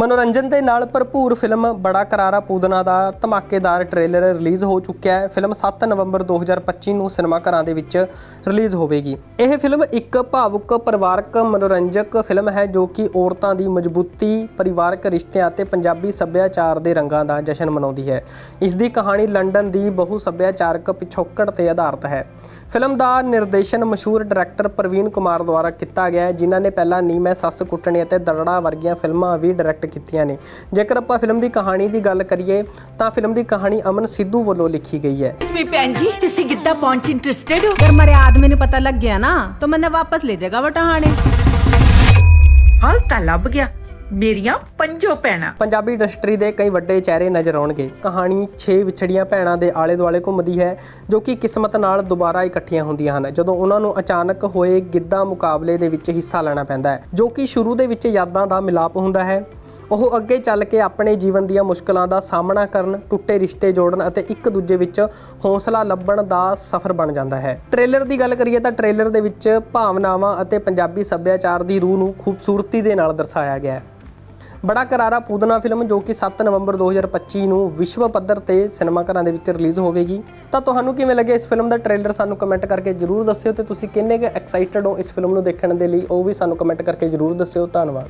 ਮਨੋਰੰਜਨ ਦੇ ਨਾਲ ਭਰਪੂਰ ਫਿਲਮ ਬੜਾ ਕਰਾਰਾ ਪੂਦਨਾ ਦਾ ਧਮਾਕੇਦਾਰ ਟ੍ਰੇਲਰ ਰਿਲੀਜ਼ ਹੋ ਚੁੱਕਿਆ ਹੈ। ਫਿਲਮ 7 ਨਵੰਬਰ 2025 ਨੂੰ ਸਿਨੇਮਾ ਘਰਾਂ ਦੇ ਵਿੱਚ ਰਿਲੀਜ਼ ਹੋਵੇਗੀ। ਇਹ ਫਿਲਮ ਇੱਕ ਭਾਵੁਕ, ਪਰਿਵਾਰਕ, ਮਨੋਰੰਜਕ ਫਿਲਮ ਹੈ ਜੋ ਕਿ ਔਰਤਾਂ ਦੀ ਮਜ਼ਬੂਤੀ, ਪਰਿਵਾਰਕ ਰਿਸ਼ਤਿਆਂ ਅਤੇ ਪੰਜਾਬੀ ਸੱਭਿਆਚਾਰ ਦੇ ਰੰਗਾਂ ਦਾ ਜਸ਼ਨ ਮਨਾਉਂਦੀ ਹੈ। ਇਸ ਦੀ ਕਹਾਣੀ ਲੰਡਨ ਦੀ ਬਹੁ ਸੱਭਿਆਚਾਰਕ ਪਿਛੋਕੜ ਤੇ ਆਧਾਰਿਤ ਹੈ। ਫਿਲਮ ਦਾ ਨਿਰਦੇਸ਼ਨ ਮਸ਼ਹੂਰ ਡਾਇਰੈਕਟਰ ਪ੍ਰਵੀਨ ਕੁਮਾਰ ਦੁਆਰਾ ਕੀਤਾ ਗਿਆ ਹੈ, ਜਿਨ੍ਹਾਂ ਨੇ ਪਹਿਲਾਂ ਨੀ ਮੈਂ ਸੱਸ ਕੁੱਟਣੀ ਅਤੇ ਦਰੜਾ ਵਰਗੀਆਂ ਫਿਲਮਾਂ ਵੀ ਡਾਇਰੈਕਟ ਕੀਤੀਆਂ ਨੇ ਜੇਕਰ ਆਪਾਂ ਫਿਲਮ ਦੀ ਕਹਾਣੀ ਦੀ ਗੱਲ ਕਰੀਏ ਤਾਂ ਫਿਲਮ ਦੀ ਕਹਾਣੀ ਅਮਨ ਸਿੱਧੂ ਵੱਲੋਂ ਲਿਖੀ ਗਈ ਹੈ इसमें भैन जी तुसी गिद्दा पहुंच इंटरेस्टेड हो अगर मेरे आदमी ने पता लग गया ना तो मैंने वापस ले जाएगा वो टहाने हल ता लभ गया मेरिया पंजो भैणा ਪੰਜਾਬੀ ਇੰਡਸਟਰੀ ਦੇ ਕਈ ਵੱਡੇ ਚਿਹਰੇ ਨਜ਼ਰ ਆਉਣਗੇ ਕਹਾਣੀ 6 ਵਿਛੜੀਆਂ ਭੈਣਾਂ ਦੇ ਆਲੇ-ਦੁਆਲੇ ਘੁੰਮਦੀ ਹੈ ਜੋ ਕਿ ਕਿਸਮਤ ਨਾਲ ਦੁਬਾਰਾ ਇਕੱਠੀਆਂ ਹੁੰਦੀਆਂ ਹਨ ਜਦੋਂ ਉਹਨਾਂ ਨੂੰ ਅਚਾਨਕ ਹੋਏ ਗਿੱਧਾ ਮੁਕਾਬਲੇ ਦੇ ਵਿੱਚ ਹਿੱਸਾ ਲੈਣਾ ਪੈਂਦਾ ਹੈ ਜੋ ਕਿ ਸ਼ੁਰੂ ਦੇ ਵਿੱਚ ਯਾਦਾਂ ਦਾ ਮਿਲਾਪ ਹੁੰਦਾ ਹੈ ਉਹ ਅੱਗੇ ਚੱਲ ਕੇ ਆਪਣੇ ਜੀਵਨ ਦੀਆਂ ਮੁਸ਼ਕਲਾਂ ਦਾ ਸਾਹਮਣਾ ਕਰਨ, ਟੁੱਟੇ ਰਿਸ਼ਤੇ ਜੋੜਨ ਅਤੇ ਇੱਕ ਦੂਜੇ ਵਿੱਚ ਹੌਸਲਾ ਲੱਭਣ ਦਾ ਸਫ਼ਰ ਬਣ ਜਾਂਦਾ ਹੈ। ਟ੍ਰੇਲਰ ਦੀ ਗੱਲ ਕਰੀਏ ਤਾਂ ਟ੍ਰੇਲਰ ਦੇ ਵਿੱਚ ਭਾਵਨਾਵਾਂ ਅਤੇ ਪੰਜਾਬੀ ਸੱਭਿਆਚਾਰ ਦੀ ਰੂਹ ਨੂੰ ਖੂਬਸੂਰਤੀ ਦੇ ਨਾਲ ਦਰਸਾਇਆ ਗਿਆ ਹੈ। ਬੜਾ ਕਰਾਰਾ ਪੂਦਨਾ ਫਿਲਮ ਜੋ ਕਿ 7 ਨਵੰਬਰ 2025 ਨੂੰ ਵਿਸ਼ਵ ਪੱਧਰ ਤੇ ਸਿਨੇਮਾ ਘਰਾਂ ਦੇ ਵਿੱਚ ਰਿਲੀਜ਼ ਹੋਵੇਗੀ। ਤਾਂ ਤੁਹਾਨੂੰ ਕਿਵੇਂ ਲੱਗਿਆ ਇਸ ਫਿਲਮ ਦਾ ਟ੍ਰੇਲਰ ਸਾਨੂੰ ਕਮੈਂਟ ਕਰਕੇ ਜਰੂਰ ਦੱਸਿਓ ਤੇ ਤੁਸੀਂ ਕਿੰਨੇ ਕੁ ਐਕਸਾਈਟਡ ਹੋ ਇਸ ਫਿਲਮ ਨੂੰ ਦੇਖਣ ਦੇ ਲਈ ਉਹ ਵੀ ਸਾਨੂੰ ਕਮੈਂਟ ਕਰਕੇ ਜਰੂਰ ਦੱਸਿਓ। ਧੰਨਵਾਦ।